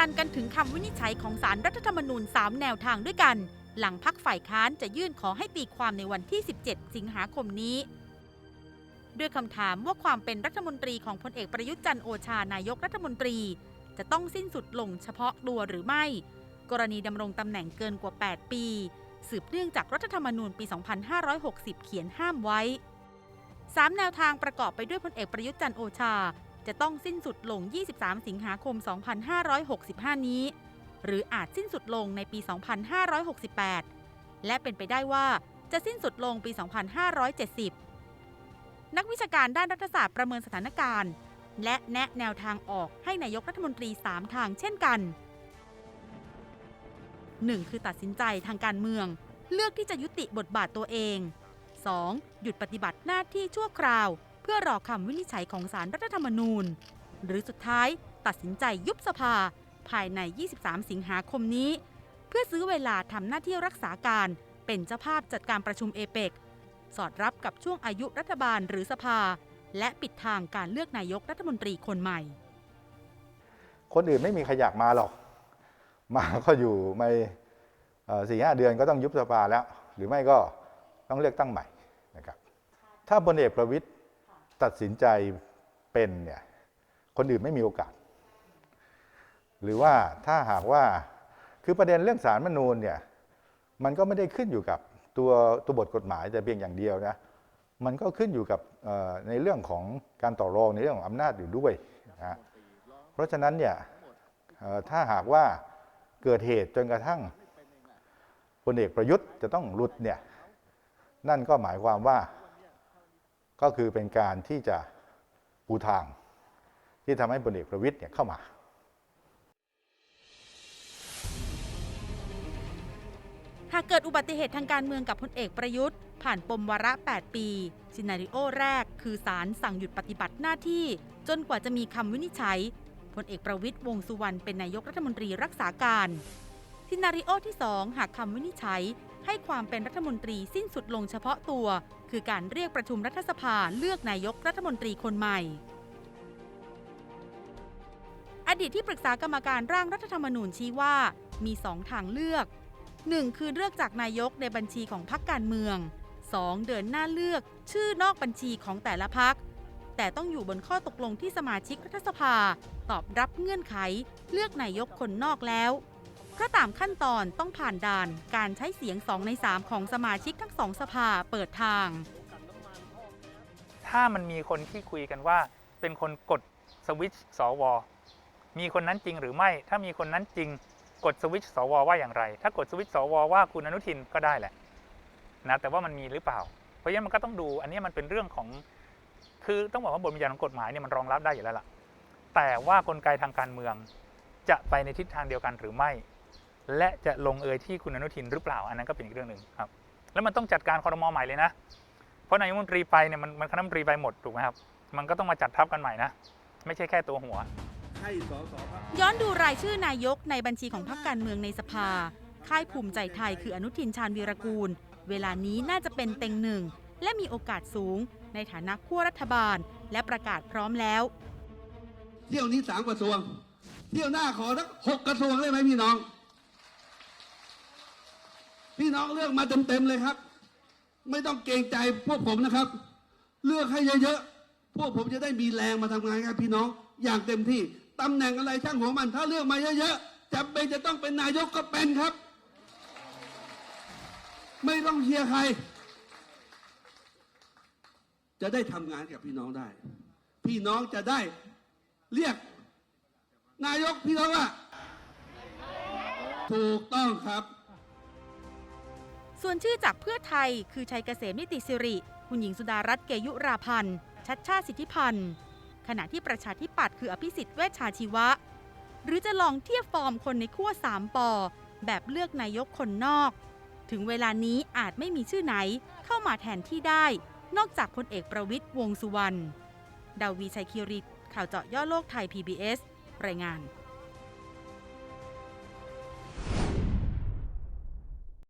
การกันถึงคำวินิจฉัยของสารรัฐธรรมนูญ 3 แนวทางด้วยกัน หลังพักฝ่ายค้านจะยื่นขอให้ตีความในวันที่ 17 สิงหาคมนี้ ด้วยคำถามว่าความเป็นรัฐมนตรีของพลเอกประยุทธ์จันโอชานายกรัฐมนตรี จะต้องสิ้นสุดลงเฉพาะตัวหรือไม่ กรณีดำรงตำแหน่งเกินกว่า 8 ปี สืบเนื่องจากรัฐธรรมนูญปี 2560 เขียนห้ามไว้ 3 แนวทางประกอบไปด้วยพลเอกประยุทธ์จันโอชา จะต้องสิ้นสุดลง 23 สิงหาคม 2565 นี้ หรืออาจสิ้นสุดลงในปี 2568 และเป็นไปได้ว่าจะสิ้นสุดลงปี 2570 นักวิชาการด้านรัฐศาสตร์ประเมินสถานการณ์ และแนะแนวทางออกให้นายกรัฐมนตรี 3 ทางเช่นกัน 1. คือตัดสินใจทางการเมือง เลือกที่จะยุติบทบาทตัวเอง 2. หยุดปฏิบัติหน้าที่ชั่วคราว เพื่อรอคำวินิจฉัยของสารรัฐธรรมนูญ หรือสุดท้ายตัดสินใจยุบสภาภายใน 23 สิงหาคมนี้ เพื่อซื้อเวลาทำหน้าที่รักษาการเป็นเจ้าภาพจัดการประชุมเอเปกสอดรับกับช่วงอายุรัฐบาลหรือสภา และปิดทางการเลือกนายกรัฐมนตรีคนใหม่ คนอื่นไม่มีใครอยากมาหรอก มาก็อยู่ไม่สี่ห้าเดือนก็ต้องยุบสภาแล้ว หรือไม่ก็ต้องเลือกตั้งใหม่นะครับ ถ้าพลเอกประวิตย ตัดสินใจเป็นเนี่ยคนอื่นไม่มีโอกาส หรือว่าถ้าหากว่าคือประเด็นเรื่องสารมนูญเนี่ยมันก็ไม่ได้ขึ้นอยู่กับตัวตัวบทกฎหมายแต่เพียงอย่างเดียวนะมันก็ขึ้นอยู่กับในเรื่องของการต่อรองในเรื่องของอำนาจอยู่ด้วยนะเพราะฉะนั้นเนี่ยถ้าหากว่าเกิดเหตุจนกระทั่งพลเอกประยุทธ์จะต้องหลุดเนี่ยนั่นก็หมายความว่า ก็คือเป็นการที่จะปูทางที่ทำให้พลเอกประวิทย์เนี่ยเข้ามา หากเกิดอุบัติเหตุทางการเมืองกับพลเอกประยุทธ์ ผ่านปมวาระ 8 ปีซินาริโอแรก คือศาลสั่งหยุดปฏิบัติหน้าที่ จนกว่าจะมีคำวินิจฉัยพลเอกประวิทย์วงสุวรรณเป็นนายกรัฐมนตรีรักษาการซินาริโอที่ 2 หากคำวินิจฉัย ให้ความเป็นรัฐมนตรีสิ้นสุดลงเฉพาะตัว คือการเรียกประชุมรัฐสภาเลือกนายกรัฐมนตรีคนใหม่อดีตที่ปรึกษากรรมการร่างรัฐธรรมนูญชี้ว่ามีสองทางเลือก 1. คือเลือกจากนายกในบัญชีของพรรคการเมือง 2. เดินหน้าเลือกชื่อนอกบัญชีของแต่ละพรรคแต่ต้องอยู่บนข้อตกลงที่สมาชิกรัฐสภา ตอบรับเงื่อนไข เลือกนายกคนนอกแล้ว ราะตามขั้นตอนต้องผ่านด่านการใช้เสียง 2 ใน 3 ของสมาชิกทั้งสองสภาเปิดทาง ถ้ามันมีคนที่คุยกันว่า เป็นคนกดสวิตช์สวมีคนนั้นจริงหรือไม่ ถ้ามีคนนั้นจริงกดสวิตช์สวว่าอย่างไร ถ้ากดสวิตช์สวว่าคุณอนุทินก็ได้แหละนะแต่ว่ามันมีหรือเปล่า เพราะฉะนั้นมันก็ต้องดูอันนี้มันเป็นเรื่องของ คือต้องบอกว่าบทบัญญัติของกฎหมายเนี่ยมันรองรับได้อยู่แล้วล่ะ แต่ว่ากลไกทางการเมืองจะไปในทิศทางเดียวกันหรือไม่ และจะลงเอยที่คุณอนุทินหรือเปล่าอันนั้นก็เป็นอีกเรื่องหนึ่งครับ แล้วมันต้องจัดการคอรมอใหม่เลยนะ เพราะนายกรัฐมนตรีไปเนี่ยมันมันคณะรัฐมนตรีไปหมดถูกไหมครับ มันก็ต้องมาจัดทัพกันใหม่นะ ไม่ใช่แค่ตัวหัวให้สสพักย้อนดูรายชื่อนายกในบัญชีของพรรคการเมืองในสภา ค่ายภูมิใจไทยคืออนุทินชาญวีรกูล เวลานี้น่าจะเป็นเต็งหนึ่งและมีโอกาสสูง ในฐานะขั้วรัฐบาล และประกาศพร้อมแล้ว เที่ยวนี้สามกระทรวง เที่ยวหน้าขอทั้งหกกระทรวงได้ไหมพี่น้อง พี่น้องเลือกมาเต็มๆเลยครับ ไม่ต้องเกรงใจพวกผมนะครับ เลือกให้เยอะๆพวกผมจะได้มีแรงมาทำงานครับพี่น้องอย่างเต็มที่ตำแหน่งอะไรช่างหัวมัน ถ้าเลือกมาเยอะๆจำเป็นจะต้องเป็นนายกก็เป็นครับ ไม่ต้องเชียร์ใคร จะได้ทำงานกับพี่น้องได้ พี่น้องจะได้เรียก นายกพี่น้องว่าถูกต้องครับ ส่วนชื่อจากเพื่อไทย คือชัยเกษมนิติสิริ คุณหญิงสุดารัตน์เกยุราพันธ์ ชัดชาติสิทธิพันธ์ ขณะที่ประชาธิปัตย์คืออภิสิทธิ์เวชชาชีวะ หรือจะลองเทียบฟอร์มคนในขั้ว3ปอแบบเลือกนายกคนนอก ถึงเวลานี้อาจไม่มีชื่อไหนเข้ามาแทนที่ได้ นอกจากพลเอกประวิตยวงสุวรรณ ดาวีชัยคิริข่าวเจาะย่อโลกไทย PBS รายงาน